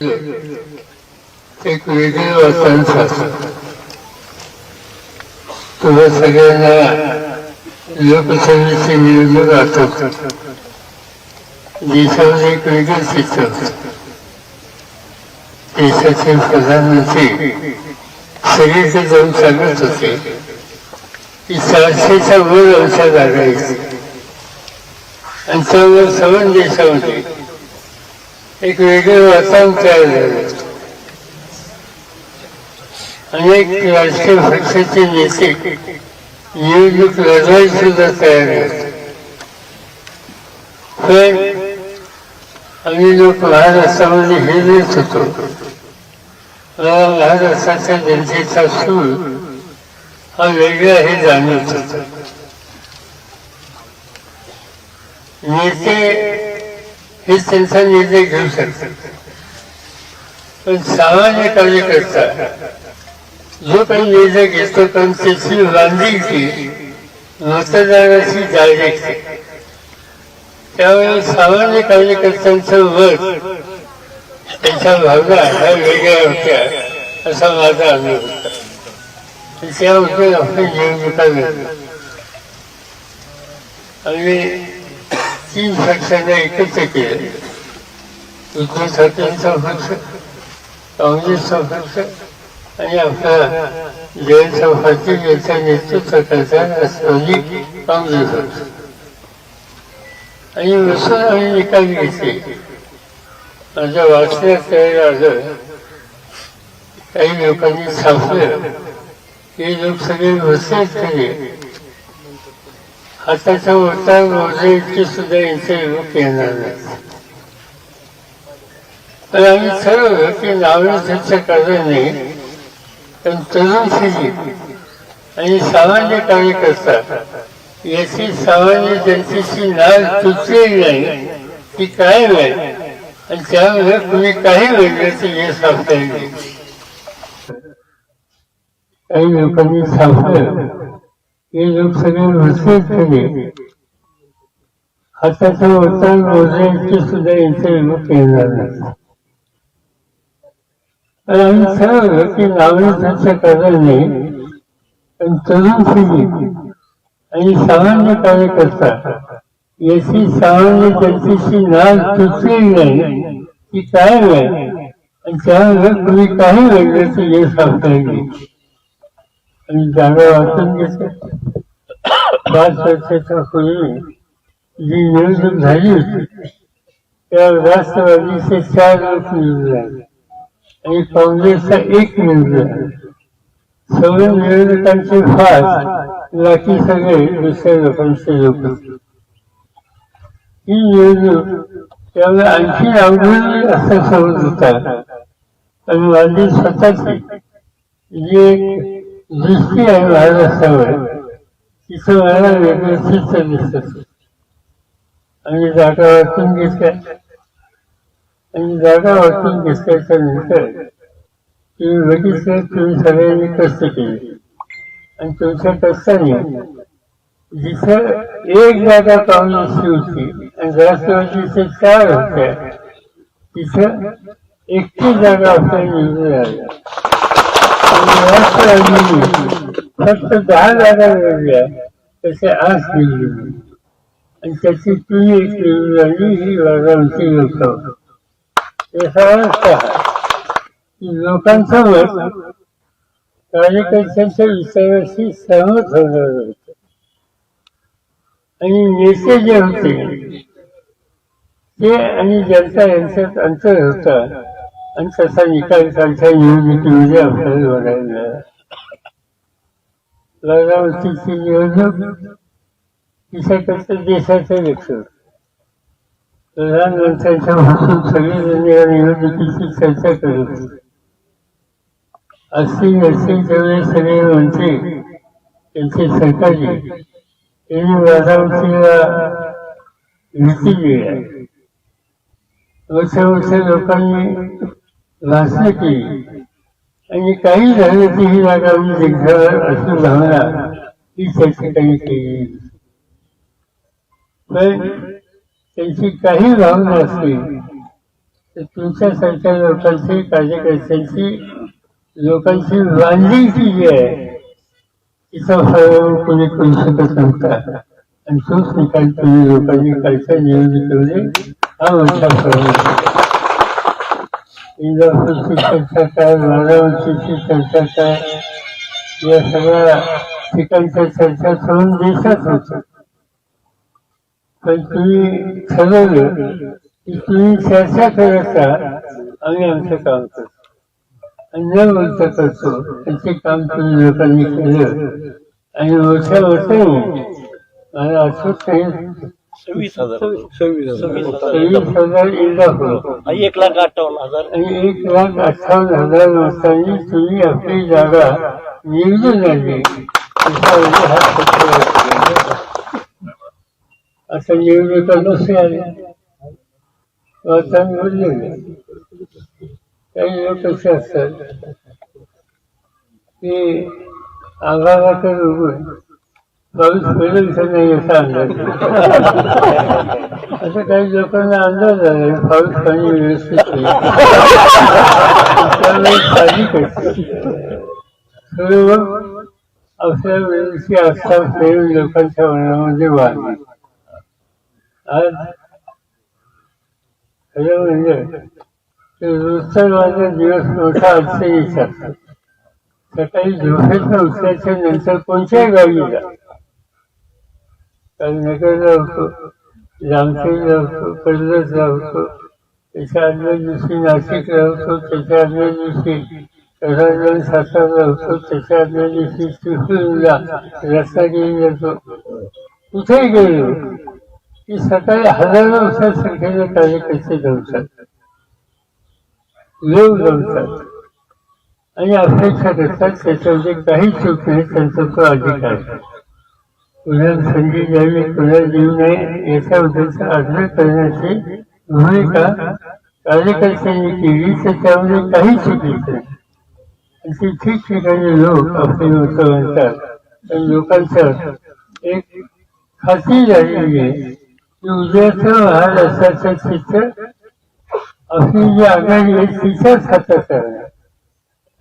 एक वेगळं वातावरण साचलं तुम्हा सगळ्यांना लोकसभेचे निवडणूक आठवत देशामध्ये एक वेगळं चित्र देशाचे प्रधानमंत्री सगळीकडे जाऊन सांगत होते की चारशेच्या वर आमच्या जागा आणि त्यावर सवन देशामध्ये एक वेगळं वातावरण तयार झालं अनेक राजकीय पक्षाचे नेते निवडणूक लढवायला सुद्धा तयार आहेत पण आम्ही लोक महाराष्ट्रामध्ये देत होतो मला महाराष्ट्राच्या जनतेचा सूर हा वेगळा हे जाणवत होता नेते हे त्यांचा निर्णय घेऊ शकतात पण सामान्य कार्यकर्ता जो काही निर्णय घेतो पण त्याची बांधिलकी मतदाराची डायरेक्ट त्यामुळे सामान्य कार्यकर्त्यांचं मत त्यांच्या भावना ह्या वेगळ्या होत्या असा माझा अनुभव होता. आणि आपण निवडणुका लढल्या आणि तीन पक्षांना एकत्र केलं उद्धव ठाकरेंचा काँग्रेसचा पक्ष आणि आपला जयंत पाटील यांच्या नेतृत्वाकरता राष्ट्रवादी काँग्रेस आणि बसून आम्ही निकाल घेतले माझ्या वाचण्यात त्यावेळेला आलं काही लोकांनी छापलं हे लोक सगळे बसलेत आताच्या वरता मोजे इतके सुद्धा यांचे येणार नाही. पण आम्ही ठरवलं की नावे करणार नाही पण तरुण शिजी आणि सामान्य कार्यकर्ता याची सामान्य जनतेची नाव तुटलेली नाही ती काय नाही आणि त्यामुळे कुणी काही वेगळं ते यश सांगता येईल काही लोकांनी सापडलं हे लोक सगळे बसलेत खरे हाताच्या वरता मोजायचे सुद्धा यांचे लोक येणार नाही पण आम्ही ठरवलं की लावणी त्यांच्या कारणाने पण तरुण पिढी आणि सामान्य कार्यकर्ता याची सामान्य जनतेची नाळ तुटलेली नाही ती काय नाही आणि त्यामुळे तुम्ही काही वेगळं यश आपल्याला येईल. आणि जागा वाचून घेतलं पाच वर्षाच्या पूर्वी जी निवडणूक झाली होती त्या राष्ट्रवादीचे चार लोक निवडून आणि काँग्रेसचा एक निवडून आला. निवडणुकांचे फास बाकी सगळे दुसऱ्या लोकांचे लोक ही निवडणूक त्यामुळे आणखी अवघड असं समज होता आणि माझी स्वतःची. जी एक दृष्टी आहे सवय तिथं मला वेगळं चित्र दिसत आणि जागा वाचून घेतल्या आणि जागा वाचून घेतल्याच्या नंतर तुम्ही बघितलं तुम्ही सगळ्यांनी कष्ट केले. आणि तुमच्या कष्टाने जिथं एक जागा काँग्रेसची होती आणि राष्ट्रवादीचे चार होत्या तिथं एकटी जागा आपल्याला निवडून आल्या फक्त दहा जागा मिळवल्या तसे आठ निवडून आणि त्याची तुम्ही एक निवडून आली ही लोकांचं मत कार्यकर्त्यांच्या विचाराशी सहमत होणार होतं आणि नेते जे होते ते आणि जनता यांच्यात अंतर होता. आणि तसा निकाल कालच्या निवडणुकीमध्ये आपल्याला बघायला मिळाला बारामतीची निवडणूक तिच्याकडचं देशाचं लक्ष होतं प्रधानमंत्र्यांच्या सगळेजण या निवडणुकीची चर्चा करत होते असतील असतील तेवढे सगळे मंत्री त्यांचे सरकारी यांनी बारामतीला भीती आहे मोठ्या मोठ्या लोकांनी भाषणं केली आणि काही झालं की ही जागा मी जिंकणार असं भावना ती त्या ठिकाणी केली. पण त्यांची काही भावना असली तर तुमच्यासारख्या लोकांची कार्यकर्त्यांची लोकांची बांधिलकी जी आहे तिचा फरक कोणी करू शकत नव्हता. आणि तोच निकाल तुम्ही लोकांनी कालच्या निवडणुकीमध्ये हा मोठा फरक इंदापूरची चर्चा काय बारामतीची चर्चा काय या सगळ्या ठिकाणच्या चर्चा करून देशात होत्या पण तुम्ही ठरवलं की तुम्ही चर्चा करत आम्ही आमचं काम करतो आणि न बोलता करतो त्याचे काम तुम्ही लोकांनी केलं. आणि मोठ्या वर्षाने मला आठवत नाही सव्वीस हजार सव्वीस सव्वीस हजार. तेवीस हजार. इंदापूर. आणि एक लाख अठ्ठावन्न हजार. आणि एक लाख अठ्ठावन्न हजार वर्षांनी तुम्ही आपली जागा निवडून आणली. हा आहे. असं निवडणुका नसे आले वाचन बोललेले काही लोक कसे असतात. की आभाळाकडे उभून पाऊस पडेल का नाही असा अंदाज असं काही लोकांना अंदाज आहे पाऊस पाणी व्यवस्थित सर्व आपल्या वेळेची आस्था फेरून लोकांच्या मनामध्ये वाढली आज खरं म्हणजे रोजचा माझा दिवस मोठा अडचणीचा. सकाळी झोपेतनं उठल्याच्या नंतर कोणत्याही गावी जा काल नगरला होतो. जामखेडला होतो कर्जतला होतो. त्याच्या आदल्या दिवशी नाशिकला होतो त्याच्या आदल्या दिवशी कराडला सातारला होतो त्याच्या आदल्या दिवशी रस्ता रत्नागिरीला जातो कुठेही गेलो की सकाळी हजारो वर्षात संख्येने कार्यकर्ते जमतात. लोक जमतात. आणि अपेक्षा करतात त्याच्यामध्ये काही चूक नाही त्यांचा तो अधिकार आहे. संधी द्यावी कुणाला देऊ नये याच्याबद्दलचा आग्रह करण्याची भूमिका कार्यकर्त्यांनी केली तर त्यामध्ये काही चुकीचं असे ठिकठिकाणी लोक आपले मत म्हणतात. पण लोकांचं एक खात्री झालेली आहे की उद्याचं महाराष्ट्राचं चित्र आपली जी आघाडी आहे तिच्याच हातात आहे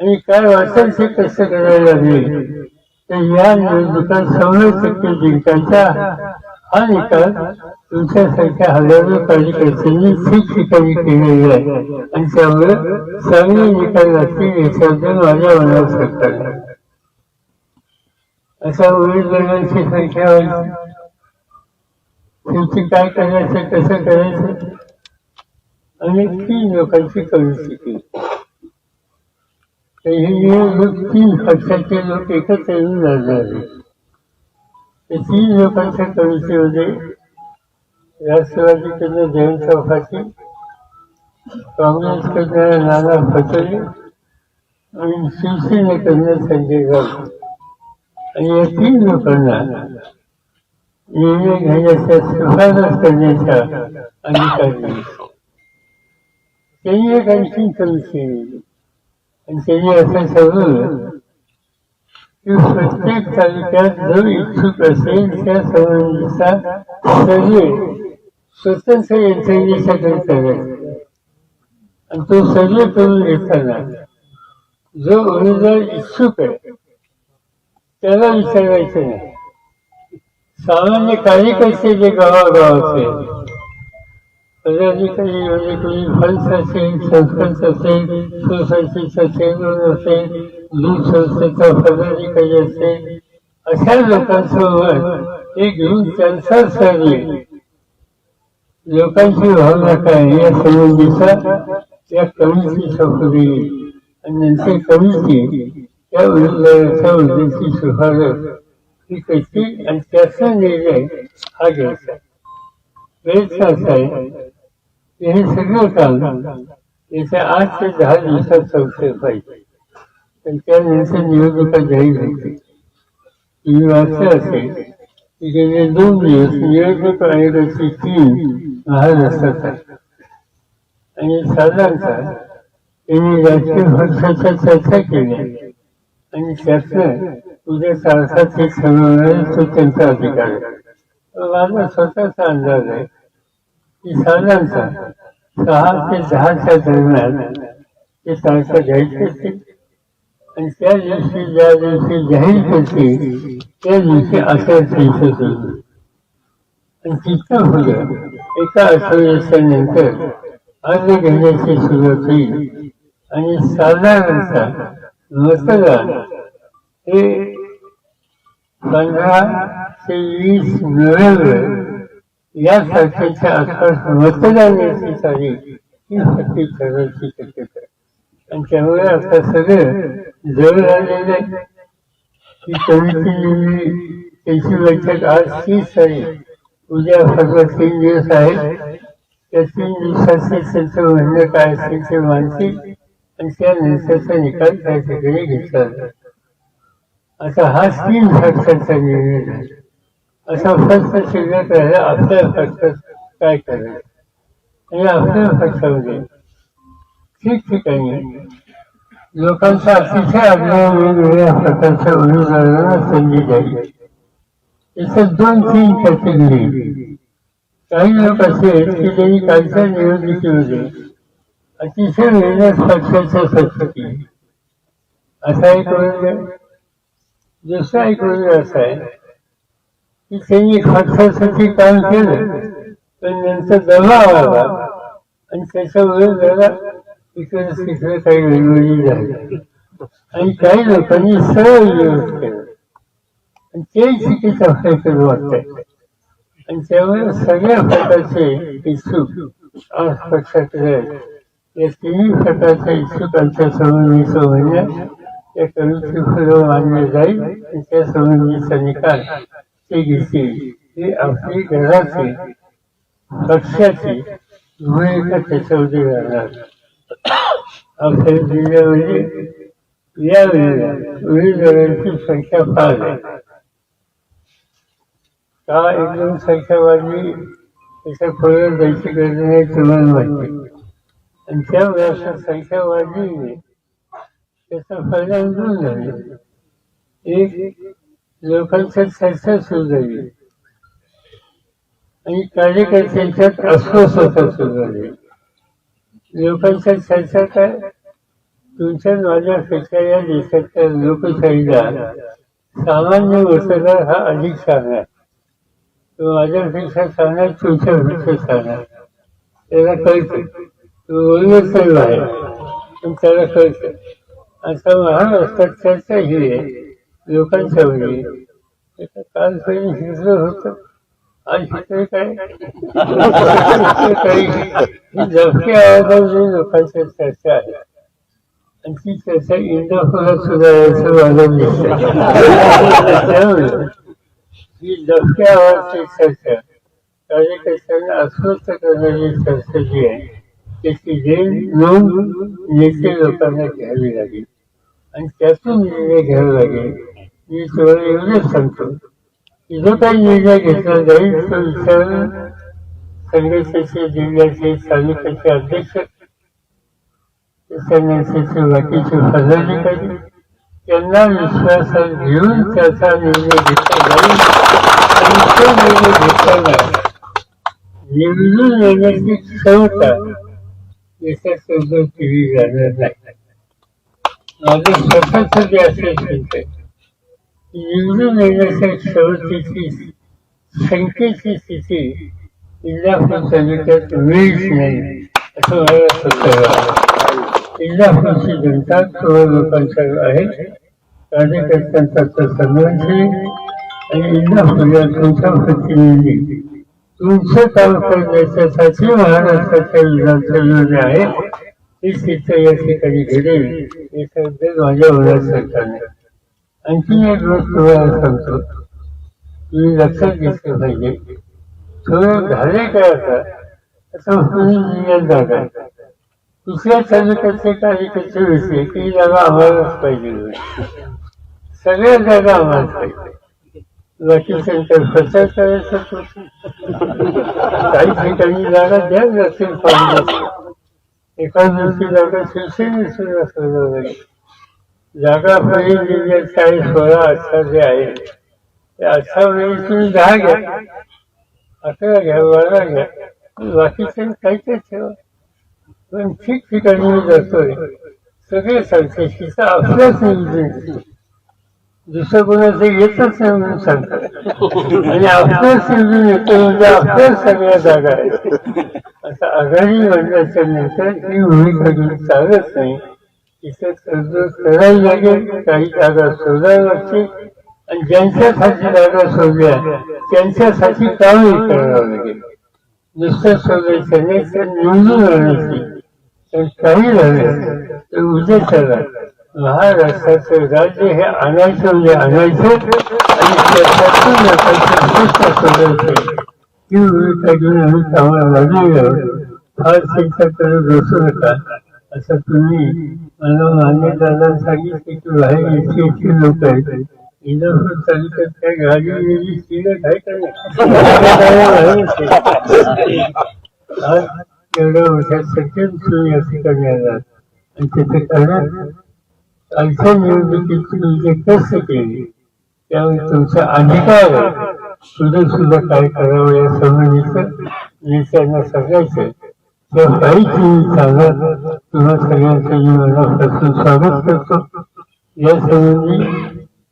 आणि काय वाटेल ते कसं करायला लागेल? या निवडणुका शंभर टक्के जिंकायच्या आणि निकाल तुमच्यासारख्या हजारो कार्यकर्त्यांनी ठिकठिकाणी केलेली आहे आणि त्यामुळे चांगले निकाल लागतील याच्याबद्दल माझ्या मनावर सरकार अशा उमेदवारांची संख्या वाढली. काय करायचं कसं करायचं? आणि तीन लोकांची कमिटी शकेल. तीन पक्षाचे लोक एकत्र येऊन लढणार ते तीन लोकांच्या कमिटीमध्ये राष्ट्रवादीकडनं जयंत चौकाची काँग्रेसकडनं नाना फटोले आणि शिवसेनेकडनं संजय गाव आणि या तीन लोकांना निर्णय घेण्याच्या शिफारस करण्याच्या अधिकार त्यांनी एक आणखी कमिटी नेमली. आणि त्यांनी असं ठरवलं की प्रत्येक तालुक्यात जो इच्छुक असेल त्या संबंधीचा सर्वे स्वतंत्र यंत्रणेच्याकडे करायचा आणि तो सर्वे करून घेताना जो उमेदवार इच्छुक आहे त्याला विचारायचं नाही. सामान्य कार्यकर्ते जे गावागावाचे पदाधिकारी म्हणजे कोणी असेल असेल सोसायटीचा चेअरमन असेल दूध संस्थेचा पदाधिकारी असेल अशा लोकांसोबत हे घेऊन त्यांचा सर्वे लोकांची भावना काय या संबंधीचा या कमिटीच्या पुढे आणि नंतर कमिटी त्या उमेदवाराच्या शिफारस ही आणि त्याचा निर्णय हा घ्यायचा असा आहे. हे सगळं काम येत्या आठ ते दहा दिवसात संशय पाहिजे पण त्यानंतर निवडणुका जाहीर होते. तुम्ही वाचलं असेल की गेले दोन दिवस निवडणूक आयोगाची टीम महाराष्ट्रात आहे आणि साधारणतः त्यांनी राजकीय पक्षाच्या चर्चा केल्या. आणि त्यातनं उद्या तारखा ते ठरवणारे तो त्यांचा अधिकार आहे. माझा स्वतःचा अंदाज आहे. की साधारणतः सहा ते दहाच्या दरम्यान ते तारखा घ्यायची असते. आणि त्या दिवशी ज्या दिवशी जाहीर करते त्या दिवशी अशा दिवसात आणि तिथं होतं एका आठवड्याच्या नंतर अर्ज घेण्याची सुरुवात होईल. आणि साधारणतः मतदान हे पंधरा ते वीस नोव्हेंबर या तारखेच्या आसपास मतदानाची तारीख ही शक्ती ठरवायची शक्यता आणि त्यामुळे आता सगळं जवळ आलेलं आहे ही कमिटी त्याची बैठक आज तीस आहे उद्या फक्त तीन दिवस आहेत त्या तीन दिवसाचे त्यांचं म्हणणं काय असेल ते मानतील आणि त्या त्यानंतरचा निकाल त्या ठिकाणी घेतला जातो आता हा तीन फटकाचा निर्णय झाला असा फक्त शिल्लक राहिला आपल्या फक्त काय करायचं आणि आपल्या फटकामध्ये ठिकठिकाणी लोकांचा अतिशय आग्रह वेगवेगळ्या प्रकारच्या उमेदवारांना संधी द्यावी याच्यात दोन तीन कॅटेगरी. काही लोक असे की त्यांनी कालच्या निवडणुकीमध्ये अतिशय मेहनत पक्षाच्या सत्पती असा एक वर्ग. दुसरा एक वर्ग असा आहे की त्यांनी पक्षासाठी काम केलं. पण नंतर दबाव आला आणि त्याच्यामुळे जरा इकडे तिकडे काही वेगवेगळी झाली. आणि काही लोकांनी सरळ विरोध केला. आणि ते चुकीचं फैसला वाटतंय. आणि त्यामुळे सगळ्या प्रकारचे इच्छुक आज पक्षाकडे या तिन्ही प्रकारच्या इच्छुकांच्या संबंधीचं म्हणणं या कमिटी फुलं मानले जाईल. आणि त्या संबंधीचा निकाल ते घेतील ही आपली घराची पक्षाची भूमिका त्याच्यामध्ये राहणार आपल्या जिल्ह्यामध्ये यावेळेला उमेदवारांची संख्या फार आहे का एकदम संख्या वाढली? त्याच्या फळं जायची गरज नाही तुम्हाला वाटते आणि त्यामुळे असं संख्या वाढली त्याचा फायदा दोन झाले. एक लोकांच्या चर्चा सुरू झाली. आणि कार्यकर्त्यांच्यात अस्वस्थता सुरू झाली. लोकांच्या चर्चा काय तुमच्या माझ्यापेक्षा या देशातल्या लोकशाहीला सामान्य मतदार हा अधिक चांगला आहे तो माझ्यापेक्षा चांगला तुमच्यापेक्षा चांगला त्याला कळतं. तो बोलत नाही आहे पण त्याला कळतं. आता महाराष्ट्रात चर्चा ही आहे. लोकांच्या मध्ये काल पहिले हिंद्र होतं. आज इकडे काय काही ही झपक्या आवाजामध्ये लोकांच्या चर्चा आहे. आणि ती चर्चा इंदापुरात सुद्धा यायचं माझं दिसतं त्यामुळे ही धपक्या आवाजची चर्चा कार्यकर्त्यांना अस्वस्थ करणारी चर्चा जी आहे त्याची जेल नोंद नेते लोकांना घ्यावी लागेल. आणि त्यातून निर्णय घ्यावा लागेल. मी तुम्हाला एवढंच सांगतो. की जो काही निर्णय घेतला जाईल तो विचारून संघर्षाचे जिल्ह्याचे तालुक्याचे अध्यक्ष त्याच्यानंतरचे बाकीचे पदाधिकारी त्यांना विश्वासात घेऊन त्याचा निर्णय घेतला जाईल. आणि तो निर्णय घेताना निवडून येण्याची क्षमता देशासोबत केली जाणार नाही. माझं स्वतःच जे असेसमेंट आहे निवडून येण्याच्या क्षमतेची संख्येची स्थिती इंदापूर तालुक्यात वेळीच नाही असं. मला स्वतः वाटतं. इंदापूरची जनता करोड लोकांच्या आहे. कार्यकर्त्यांचा तो संघर्ष आहे. आणि इंदापूरला तुमचा प्रतिनिधी. तुमचं काम करण्यासाठी महाराष्ट्राच्या विधानसभेमध्ये आहे. ही स्थिती या ठिकाणी घडेल. याचा माझ्या होणार सरकारने आणखी एक गोष्ट सांगतो तुम्ही लक्षात घेतलं पाहिजे सगळं झाले काय आता आता पुणे जागा दुसऱ्या तालुक्याचे कार्यकर्ते विषय ती जागा आम्हालाच पाहिजे सगळ्या जागा आम्हालाच पाहिजे बाकीच्यांचा प्रचार करायचा तो काही ठिकाणी जागा द्या लागतील एका दिवशी जागा शिवसेने सुद्धा शोधावं लागेल जागा पुणे जिल्ह्यात काही सोळा अठरा जे आहे ते अठरा वेळी तुम्ही दहा घ्या. अकरा घ्या बारा घ्या. बाकीचे काही काही ठेवा. पण ठिकठिकाणी मी जातोय. सगळे सांगते शिस्त आपल्याच नियोजन दुसरं कोणाचं येतच नाही म्हणून सांगतात. आणि आपल्याच निवडून येतो म्हणजे आपल्याच सगळ्या जागा आहेत. आता आघाडी मंडळाच्या नंतर ही भूमिका घेऊन चालत नाही. तिथं कर्ज करायला लागेल काही जागा शोधायला लागते आणि ज्यांच्यासाठी जागा शोधल्या त्यांच्यासाठी कामही करावं लागेल नुसतं शोधायचं नाही तर निवडून राहण्याची पण काही झालं तर उद्या चला महाराष्ट्राचं राज्य हे आणायचं म्हणजे आणायचं आणि त्याच्यातून लोकांची व्यवस्था शोधायची ही भूमिका घेऊन आम्ही कामाला लागलेलो फार चिंता करत बसू नका असं तुम्ही मला मान्यताना सांगितले की बाहेर याची याची लोक आहेत. इंदापूर तालुक्यात काय गाडी गेली तिला काय आज आणि त्याचं कारण कालच्या निवडणुकीत तुम्ही जे कष्ट केले. तुमचा अधिकार सुद्धा सुद्धा काय करावं या संबंधीचं नेत्यांना सांगायचं त्या काही तुम्ही सांगा तुम्हा सगळ्यांचं मनापासून स्वागत करतो. या संबंधी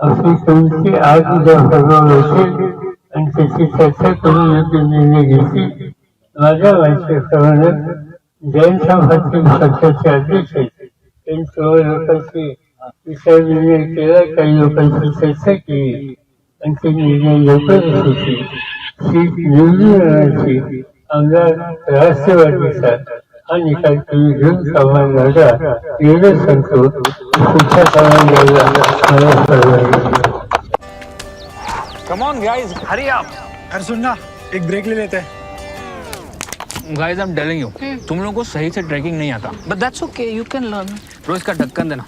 आपली समिती आज उद्या फरवलं असेल आणि त्याची चर्चा करून योग्य निर्णय घेतील. माझ्या माहितीप्रमाणे जैन समाजातील पक्षाचे अध्यक्ष आहेत. त्यांनी सर्व लोकांशी विचार निर्णय केला काही लोकांची चर्चा केली. आणि ते निर्णय लवकरच होतील सीट निवडून आमदार राष्ट्रवादीचा हा निकाल तुम्ही घेऊन कामाला लढा एवढं सांगतो पुढच्या कामाला लढा मला परवानगी come on guys hurry up अरे सुन ना एक ब्रेक ले लेते हैं। Guys I am telling you तुम लोगों को सही से ट्रैकिंग नहीं आता। But that's okay, you can learn. रोज का ढक्कन देना।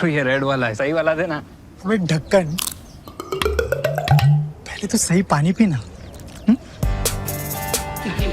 तो ये रेड वाला है। सही वाला देना। अबे ढक्कन पहले तो सही पानी पीना।